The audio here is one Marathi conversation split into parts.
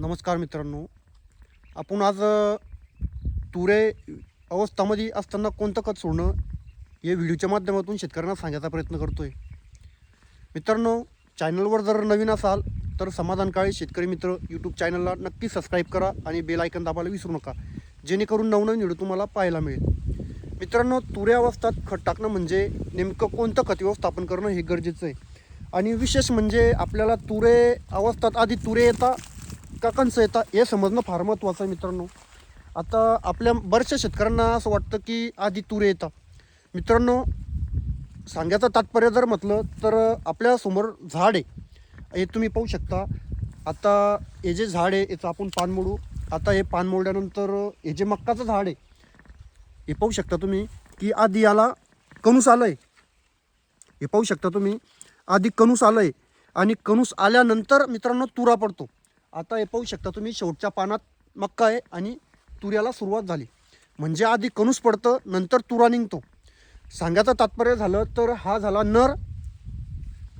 नमस्कार मित्रांनो. आपण आज तुरे अवस्थामध्ये असताना कोणतं खत सोडणं हे व्हिडिओच्या माध्यमातून शेतकऱ्यांना सांगायचा प्रयत्न करतो आहे मित्रांनो चॅनलवर जर नवीन असाल तर समाधान काळे शेतकरी मित्र यूट्यूब चॅनलला नक्की सबस्क्राईब करा आणि बेल आयकन दाबायला विसरू नका जेणेकरून नवनवीन व्हिडिओ तुम्हाला पाहायला मिळेल. मित्रांनो तुरे अवस्थात खत टाकणं म्हणजे नेमकं कोणतं खत व्यवस्थापन करणं हे गरजेचं आहे. आणि विशेष म्हणजे आपल्याला तुरे अवस्थात आधी तुरे येता का कंस येता हे समजणं फार महत्त्वाचं आहे मित्रांनो. आता आपल्या बऱ्याचशा शेतकऱ्यांना असं वाटतं की आधी तुरे येतात मित्रांनो सांगायचं तात्पर्य जर म्हटलं तर आपल्यासमोर झाड आहे. हे तुम्ही पाहू शकता. आता हे जे झाड आहे याचं आपण पान मोडू. आता हे पान मोडल्यानंतर हे जे मक्काचं झाड आहे हे पाहू शकता तुम्ही की आधी याला कणूस आलं आहे हे पाहू शकता तुम्ही. आधी कणूस आलं आहे आणि कणूस आल्यानंतर मित्रांनो तुरा पडतो. आता हे पाहू शकता तुम्ही शेवटच्या पानात मक्का आहे आणि तुऱ्याला सुरुवात झाली. म्हणजे आधी कणूस पडतं नंतर तुरा निघतो. सांगायचं तात्पर्य झालं तर हा झाला नर.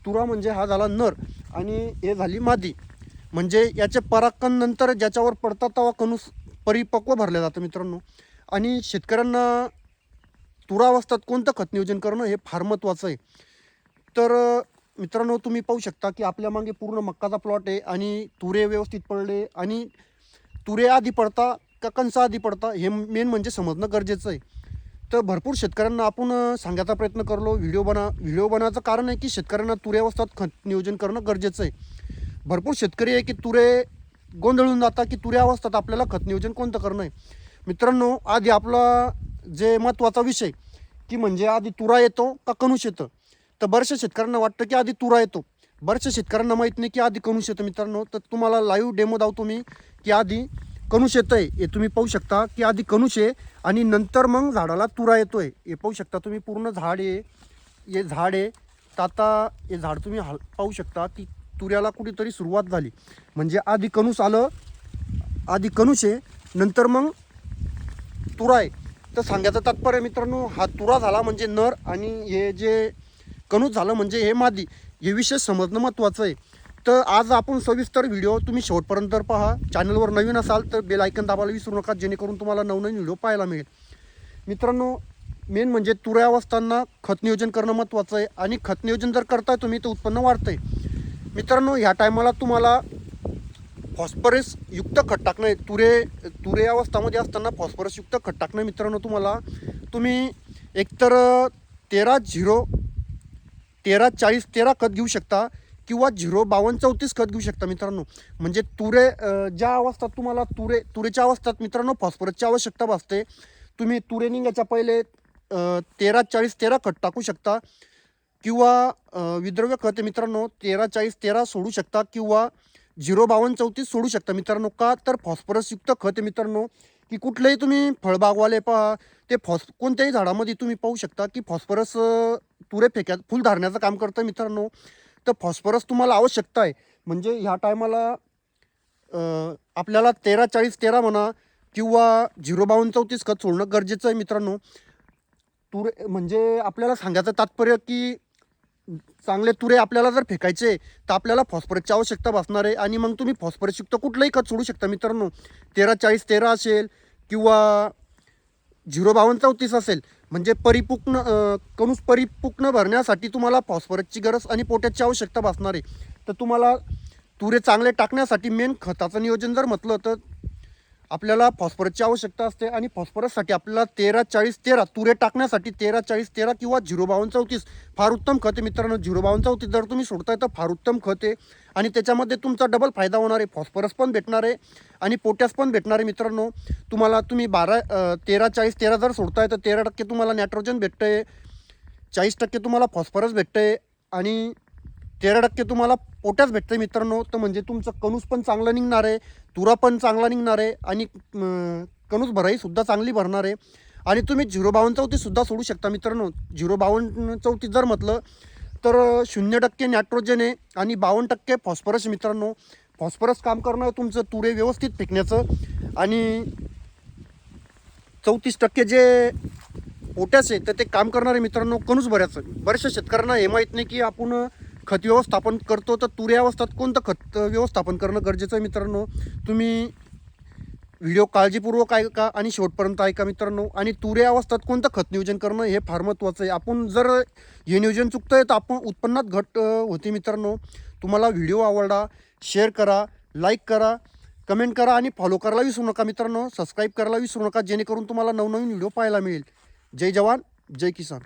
तुरा म्हणजे हा झाला नर आणि हे झाली मादी. म्हणजे याचे पराक्कन नंतर ज्याच्यावर पडतात तेव्हा कणूस परिपक्व भरलं जातं मित्रांनो. आणि शेतकऱ्यांना तुरावस्थात कोणतं खत नियोजन करणं हे फार महत्त्वाचं आहे. तर मित्रांनो तुम्ही पाहू शकता की आपल्या मागे पूर्ण मक्काचा प्लॉट आहे आणि तुरे व्यवस्थित पडले आणि तुरे आधी पडता का कणसा आधी पडता हे मेन म्हणजे समजणं गरजेचं आहे. तर भरपूर शेतकऱ्यांना आपण सांगायचा प्रयत्न करलो व्हिडिओ बना व्हिडिओ बनायचं कारण आहे की शेतकऱ्यांना तुरे अवस्थात खत नियोजन करणं गरजेचं आहे. भरपूर शेतकरी आहे की तुरे गोंधळून जातात की तुऱ्या अवस्थात आपल्याला खत नियोजन कोणतं करणं आहे. मित्रांनो आधी आपला जे महत्त्वाचा विषय की म्हणजे आधी तुरा येतो का कणूस येतं. तर बऱ्याचशा शेतकऱ्यांना वाटतं की आधी तुरा येतो. बऱ्याचशा शेतकऱ्यांना माहीत नाही की आधी कणूस येतं मित्रांनो. तर तुम्हाला लाईव्ह डेमो दावतो मी की आधी कणूस येतं आहे हे तुम्ही पाहू शकता की आधी कणूस आहे आणि नंतर मग झाडाला तुरा येतोय. हे पाहू शकता तुम्ही पूर्ण झाड आहे. हे झाड आहे. तर आता हे झाड तुम्ही हाल पाहू शकता की तुऱ्याला कुठेतरी सुरुवात झाली. म्हणजे आधी कणूस आलं आधी कणूस आहे नंतर मग तुरा आहे. तर सांगायचं तात्पर्य मित्रांनो हा तुरा झाला म्हणजे नर आणि हे जे कणूस झालं म्हणजे हे मादी. हे विषय समजणं महत्त्वाचं आहे. तर आज आपण सविस्तर व्हिडिओ तुम्ही शेवटपर्यंत पहा. चॅनलवर नवीन असाल तर बेल आयकन दाबायला विसरू नका जेणेकरून तुम्हाला नवनवीन व्हिडिओ पाहायला मिळेल. मित्रांनो मेन म्हणजे तुऱ्या असताना खत नियोजन करणं महत्त्वाचं आहे. आणि खत नियोजन जर करताय तुम्ही तर उत्पन्न वाढतंय. मित्रांनो ह्या टायमाला तुम्हाला फॉस्फरस युक्त खत टाकणं आहे. तुरे तुरे अवस्थामध्ये असताना फॉस्फरसयुक्त खत टाकणं मित्रांनो तुम्हाला. तुम्ही एकतर तेरा झिरो तेरा चाळीस तेरा खत घेऊ शकता किंवा झिरो बावन्न चौतीस खत घेऊ शकता मित्रांनो. म्हणजे तुरे ज्या अवस्थात तुम्हाला तुरे तुरेच्या अवस्थात मित्रांनो फॉस्फरसची आवश्यकता भासते तुम्ही तुरे निघायच्या पहिले तेरा चाळीस तेरा खत टाकू शकता किंवा विद्रव्य खत मित्रांनो तेरा चाळीस तेरा सोडू शकता किंवा झिरो बावन्न चौतीस सोडू शकता मित्रांनो. का तर फॉस्फरसयुक्त खत मित्रांनो की कुठलेही तुम्ही फळबागवाले पहा ते फॉस कोणत्याही झाडामध्ये तुम्ही पाहू शकता की फॉस्फरस तुरे फेक्यात फुल धरण्याचं काम करतं मित्रांनो. तर फॉस्फरस तुम्हाला आवश्यकता आहे. म्हणजे ह्या टायमाला आपल्याला तेरा चाळीस तेरा म्हणा किंवा झिरो बावन्न चौतीस खत सोडणं गरजेचं आहे मित्रांनो. तुरे म्हणजे आपल्याला सांगायचं तात्पर्य की चांगले तुरे आपल्याला जर फेकायचे तर आपल्याला फॉस्फरसची आवश्यकता भासणार आहे. आणि मग तुम्ही फॉस्फरसयुक्त कुठलंही खत सोडू शकता मित्रांनो. तेरा चाळीस तेरा असेल किंवा झिरो बावन्न चौतीस असेल म्हणजे परिपूर्ण कणूस परिपूर्ण भरण्यासाठी तुम्हाला फॉस्फरसची गरज आणि पोटॅशची आवश्यकता भासणार आहे. तर तुम्हाला तुरे चांगले टाकण्यासाठी मेन खताचं नियोजन जर म्हटलं तर आपल्याला फॉस्फरसची आवश्यकता असते आणि फॉस्फरससाठी आपल्याला तेरा चाळीस तेरा तुरे टाकण्यासाठी तेरा चाळीस तेरा किंवा झिरो बावन्न चौतीस. फार उत्तम खत आहे मित्रांनो झिरो बावन्न चौतीस. जर तुम्ही सोडताय तर फार उत्तम खत आहे. आणि त्याच्यामध्ये तुमचा डबल फायदा होणार आहे. फॉस्फरस पण भेटणार आहे आणि पोटॅस पण भेटणार आहे मित्रांनो. तुम्हाला तुम्ही बारा तेरा चाळीस तेरा जर सोडताय तर तेरा टक्के तुम्हाला नायट्रोजन भेटतंय. चाळीस टक्के तुम्हाला फॉस्फरस भेटतंय. आणि तेरा टक्के तुम्हाला पोट्याच भेटतं मित्रांनो. तर म्हणजे तुमचं कणूस पण चांगलं निघणार आहे तुरा पण चांगला निघणार आहे आणि कणूस भराईसुद्धा चांगली भरणार आहे. आणि तुम्ही झिरो बावन्न चौतीससुद्धा सोडू शकता मित्रांनो. झिरो बावन्न चौतीस जर म्हटलं तर शून्य टक्के नायट्रोजन आहे आणि बावन्न टक्के फॉस्फरस मित्रांनो. फॉस्फरस काम करणं तुमचं तुरे व्यवस्थित फेकण्याचं आणि चौतीस टक्के जे पोटॅश आहे तर ते काम करणारे मित्रांनो कणूस भरायचं. बऱ्याचशा शेतकऱ्यांना हे माहीत नाही की आपण खत व्यवस्थापन करतो तर तुऱ्या अवस्थेत कोणतं खत व्यवस्थापन करणं गरजेचं आहे मित्रांनो? तुम्ही व्हिडिओ काळजीपूर्वक ऐका आणि शेवटपर्यंत ऐका मित्रांनो. आणि तुऱ्या अवस्थेत कोणतं खत नियोजन करणं हे फार महत्त्वाचं आहे. आपण जर हे नियोजन चुकतं आहे तर आपण उत्पन्नात घट होते मित्रांनो. तुम्हाला व्हिडिओ आवडला शेअर करा लाईक करा कमेंट करा आणि फॉलो करायला विसरू नका मित्रांनो. सबस्क्राईब करायला विसरू नका जेणेकरून तुम्हाला नवनवीन व्हिडिओ पाहायला मिळेल. जय जवान जय किसान.